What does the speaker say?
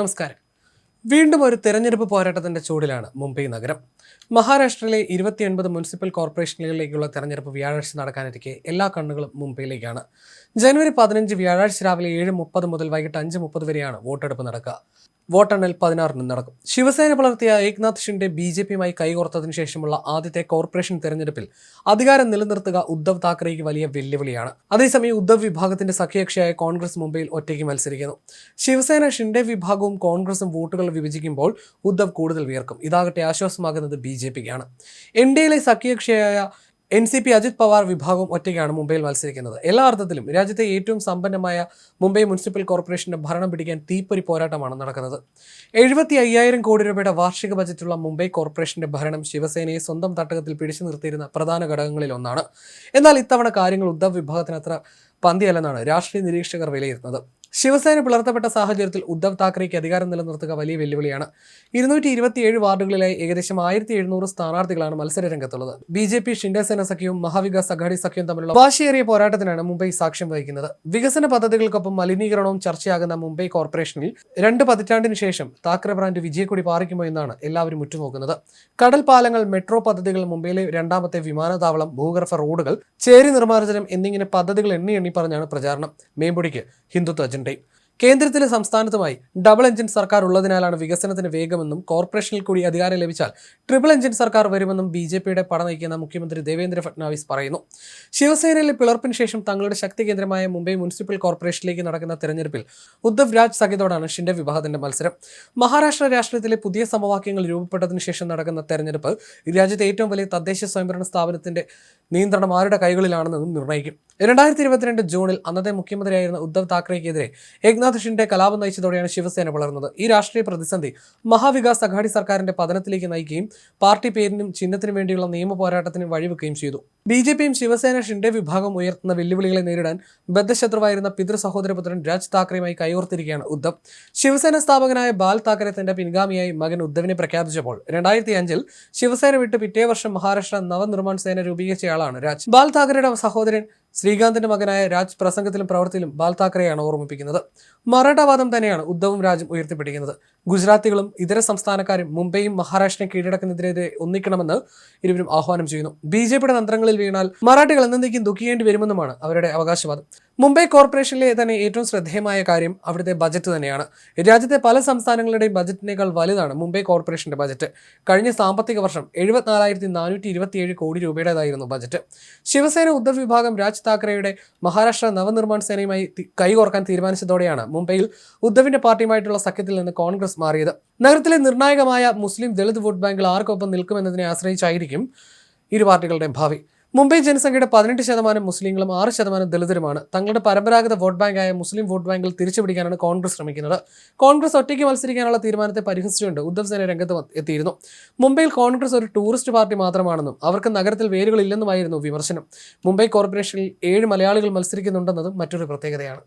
നമസ്കാരം വീണ്ടും ഒരു തെരഞ്ഞെടുപ്പ് പോരാട്ടത്തിന്റെ ചൂടിലാണ് മുംബൈ നഗരം. മഹാരാഷ്ട്രയിലെ ഇരുപത്തിയൊൻപത് മുനിസിപ്പൽ കോർപ്പറേഷനുകളിലേക്കുള്ള തെരഞ്ഞെടുപ്പ് വ്യാഴാഴ്ച നടക്കാനിരിക്കെ എല്ലാ കണ്ണുകളും മുംബൈയിലേക്കാണ്. ജനുവരി പതിനഞ്ച് വ്യാഴാഴ്ച രാവിലെ ഏഴ് മുപ്പത് മുതൽ വൈകിട്ട് അഞ്ച് മുപ്പത് വരെയാണ് വോട്ടെടുപ്പ് നടക്കുക. വോട്ടെണ്ണൽ പതിനാറിന് നടക്കും. ശിവസേന പുലർത്തിയ ഏക്നാഥ് ഷിൻഡെ ബി ജെ പിയുമായി കൈകോർത്തതിനു ശേഷമുള്ള ആദ്യത്തെ കോർപ്പറേഷൻ തെരഞ്ഞെടുപ്പിൽ അധികാരം നിലനിർത്തുക ഉദ്ധവ് താക്കറേക്ക് വലിയ വെല്ലുവിളിയാണ്. അതേസമയം ഉദ്ധവ് വിഭാഗത്തിന്റെ സഖ്യകക്ഷിയായ കോൺഗ്രസ് മുംബൈയിൽ ഒറ്റയ്ക്ക് മത്സരിക്കുന്നു. ശിവസേന ഷിൻഡെ വിഭാഗവും കോൺഗ്രസും വോട്ടുകൾ വിഭജിക്കുമ്പോൾ ഉദ്ധവ് കൂടുതൽ വിയർക്കും. ഇതാകട്ടെ ആശ്വാസമാകുന്നത് ബി ജെ പിക്കാണ്. എൻ ഡി എയിലെ സഖ്യകക്ഷിയായ N C P Ajit Pawar വിഭാഗം ഒറ്റയ്ക്കാണ് മുംബൈയിൽ മത്സരിക്കുന്നത്. എല്ലാ അർത്ഥത്തിലും രാജ്യത്തെ ഏറ്റവും സമ്പന്നമായ മുംബൈ മുനിസിപ്പൽ കോർപ്പറേഷന്റെ ഭരണം പിടിക്കാൻ തീപ്പൊരി പോരാട്ടമാണ് നടക്കുന്നത്. എഴുപത്തി അയ്യായിരം കോടി രൂപയുടെ വാർഷിക ബജറ്റുള്ള മുംബൈ കോർപ്പറേഷന്റെ ഭരണം ശിവസേനയെ സ്വന്തം തട്ടകത്തിൽ പിടിച്ചു നിർത്തിയിരുന്ന പ്രധാന ഘടകങ്ങളിൽ ഒന്നാണ്. എന്നാൽ ഇത്തവണ കാര്യങ്ങൾ ഉദ്ധവ് വിഭാഗത്തിന് അത്ര പന്തിയല്ലെന്നാണ് രാഷ്ട്രീയ നിരീക്ഷകർ വിലയിരുത്തുന്നത്. ശിവസേന പിളർത്തപ്പെട്ട സാഹചര്യത്തിൽ ഉദ്ധവ് താക്കറെയ്ക്ക് അധികാരം നിലനിർത്തുക വലിയ വെല്ലുവിളിയാണ്. ഇരുന്നൂറ്റി ഇരുപത്തിയേഴ് വാർഡുകളിലായി ഏകദേശം ആയിരത്തി എഴുന്നൂറ് സ്ഥാനാർത്ഥികളാണ് മത്സര രംഗത്തുള്ളത്. ബി ജെ പി ഷിൻഡേസേന സഖ്യവും മഹാവികാസ് അഘാടി സഖ്യവും തമ്മിലുള്ള വാശിയേറിയ പോരാട്ടത്തിനാണ് മുംബൈ സാക്ഷ്യം വഹിക്കുന്നത്. വികസന പദ്ധതികൾക്കൊപ്പം മലിനീകരണവും ചർച്ചയാകുന്ന മുംബൈ കോർപ്പറേഷനിൽ രണ്ട് പതിറ്റാണ്ടിന് ശേഷം താക്കറെ ബ്രാൻഡ് വിജയക്കൊടി പാറിക്കുമോ എന്നാണ് എല്ലാവരും ഉറ്റുനോക്കുന്നത്. കടൽ പാലങ്ങൾ മെട്രോ പദ്ധതികൾ മുംബൈയിലെ രണ്ടാമത്തെ വിമാനത്താവളം ഭൂഗർഭ റോഡുകൾ ചേരി നിർമ്മാർജനം എന്നിങ്ങനെ പദ്ധതികൾ എണ്ണി എണ്ണി പറഞ്ഞാണ് പ്രചാരണം. മേമ്പൊടിക്ക് ഹിന്ദുത്വ അജണ്ടയും കേന്ദ്രത്തിലെ സംസ്ഥാനത്തുമായി ഡബിൾ എഞ്ചിൻ സർക്കാർ ഉള്ളതിനാലാണ് വികസനത്തിന് വേഗമെന്നും കോർപ്പറേഷനിൽ കൂടി അധികാരം ലഭിച്ചാൽ ട്രിപ്പിൾ എഞ്ചിൻ സർക്കാർ വരുമെന്നും ബി ജെ പിയുടെ പട നയിക്കുന്ന മുഖ്യമന്ത്രി ദേവേന്ദ്ര ഫട്നാവിസ് പറയുന്നു. ശിവസേനയിലെ പിളർപ്പിന് ശേഷം തങ്ങളുടെ ശക്തി കേന്ദ്രമായ മുംബൈ മുനിസിപ്പൽ കോർപ്പറേഷനിലേക്ക് നടക്കുന്ന തെരഞ്ഞെടുപ്പിൽ ഉദ്ധവ് രാജ് സഖ്യത്തോടാണ് ഷിൻഡെ വിവാഹത്തിന്റെ മത്സരം. മഹാരാഷ്ട്ര രാഷ്ട്രീയത്തിലെ പുതിയ സമവാക്യങ്ങൾ രൂപപ്പെട്ടതിന് ശേഷം നടക്കുന്ന തെരഞ്ഞെടുപ്പ് രാജ്യത്തെ ഏറ്റവും വലിയ തദ്ദേശ സ്വയംഭരണ സ്ഥാപനത്തിന്റെ നിയന്ത്രണം ആരുടെ കൈകളിലാണെന്നതും നിർണയിക്കും. രണ്ടായിരത്തി ഇരുപത്തിരണ്ട് ജൂണിൽ അന്നത്തെ മുഖ്യമന്ത്രിയായിരുന്ന ഉദ്ധവ് താക്കറെക്കെതിരെ ഏക്നാഥ് ഷിൻഡെ കലാപം നയിച്ചതോടെയാണ് ശിവസേന വളർന്നത്. ഈ രാഷ്ട്രീയ പ്രതിസന്ധി മഹാവികാസ് അഘാടി സർക്കാരിന്റെ പതനത്തിലേക്ക് നയിക്കുകയും പാർട്ടി പേരിനും ചിഹ്നത്തിനും വേണ്ടിയുള്ള നിയമ പോരാട്ടത്തിനും വഴിവെക്കുകയും ചെയ്തു. ബി ജെ പിയും ശിവസേന ഷിൻഡെ വിഭാഗം ഉയർത്തുന്ന വെല്ലുവിളികളെ നേരിടാൻ ബദ്ധശത്രുവായിരുന്ന പിതൃ സഹോദരപുത്രൻ രാജ് താക്കറെയുമായി കൈകോർത്തിരിക്കുകയാണ് ഉദ്ധവ്. ശിവസേന സ്ഥാപകനായ ബാൽ താക്കറെ തന്റെ പിൻഗാമിയായി മകൻ ഉദ്ധവിനെ പ്രഖ്യാപിച്ചപ്പോൾ രണ്ടായിരത്തി അഞ്ചിൽ ശിവസേന വിട്ട് പിറ്റേ വർഷം മഹാരാഷ്ട്ര നവനിർമ്മാൺ സേന രൂപീകരിച്ചയാളാണ് രാജ് ബാൽ താക്കറയുടെ സഹോദരൻ ശ്രീകാന്തിന്റെ മകനായ രാജ് പ്രസംഗത്തിലും പ്രവൃത്തിയിലും ബാൽ താക്കറെയാണ് ഓർമ്മിപ്പിക്കുന്നത്. മറാഠാവാദം തന്നെയാണ് ഉദ്ധവും രാജും ഉയർത്തിപ്പിടിക്കുന്നത്. ഗുജറാത്തികളും ഇതര സംസ്ഥാനക്കാരും മുംബൈയും മഹാരാഷ്ട്രയും കീഴടക്കുന്നതിനെതിരെ ഒന്നിക്കണമെന്ന് ഇരുവരും ആഹ്വാനം ചെയ്യുന്നു. ബി ജെ പിയുടെ തന്ത്രങ്ങളിൽ വീണാൽ മറാഠികൾ എന്നേക്കും ദുഃഖിക്കേണ്ടി വരുമെന്നുമാണ് അവരുടെ അവകാശവാദം. മുംബൈ കോർപ്പറേഷനിലെ തന്നെ ഏറ്റവും ശ്രദ്ധേയമായ കാര്യം അവിടുത്തെ ബജറ്റ് തന്നെയാണ്. രാജ്യത്തെ പല സംസ്ഥാനങ്ങളുടെയും ബജറ്റിനേക്കാൾ വലുതാണ് മുംബൈ കോർപ്പറേഷന്റെ ബജറ്റ്. കഴിഞ്ഞ സാമ്പത്തിക വർഷം എഴുപത്തിനാലായിരത്തി കോടി രൂപയുടേതായിരുന്നു ബജറ്റ്. ശിവസേന ഉദ്ധവ് വിഭാഗം രാജ് താക്കറെയുടെ മഹാരാഷ്ട്ര നവനിർമ്മാൺ സേനയുമായി കൈകോർക്കാൻ തീരുമാനിച്ചതോടെയാണ് മുംബൈയിൽ ഉദ്ധവിന്റെ പാർട്ടിയുമായിട്ടുള്ള സഖ്യത്തിൽ നിന്ന് കോൺഗ്രസ് മാറിയത്. നഗരത്തിലെ നിർണായകമായ മുസ്ലിം ദളിത് വോട്ട് ബാങ്കിൽ ആർക്കൊപ്പം നിൽക്കുമെന്നതിനെ ആശ്രയിച്ചായിരിക്കും ഇരു പാർട്ടികളുടെയും ഭാവി. മുംബൈ ജനസംഖ്യയുടെ പതിനെട്ട് ശതമാനം മുസ്ലിങ്ങളും ആറ് ശതമാനം ദളിതരുമാണ്. തങ്ങളുടെ പരമ്പരാഗത വോട്ട് ബാങ്കായ മുസ്ലിം വോട്ട് ബാങ്കിൽ തിരിച്ചുപിടിക്കാനാണ് കോൺഗ്രസ് ശ്രമിക്കുന്നത്. കോൺഗ്രസ് ഒറ്റയ്ക്ക് മത്സരിക്കാനുള്ള തീരുമാനത്തെ പരിഹസിച്ചുകൊണ്ട് ഉദ്ധവ് സേന രംഗത്ത് എത്തിയിരുന്നു. മുംബൈയിൽ കോൺഗ്രസ് ഒരു ടൂറിസ്റ്റ് പാർട്ടി മാത്രമാണെന്നും അവർക്ക് നഗരത്തിൽ വേരുകളില്ലെന്നുമായിരുന്നു വിമർശനം. മുംബൈ കോർപ്പറേഷനിൽ ഏഴ് മലയാളികൾ മത്സരിക്കുന്നുണ്ടെന്നതും മറ്റൊരു പ്രത്യേകതയാണ്.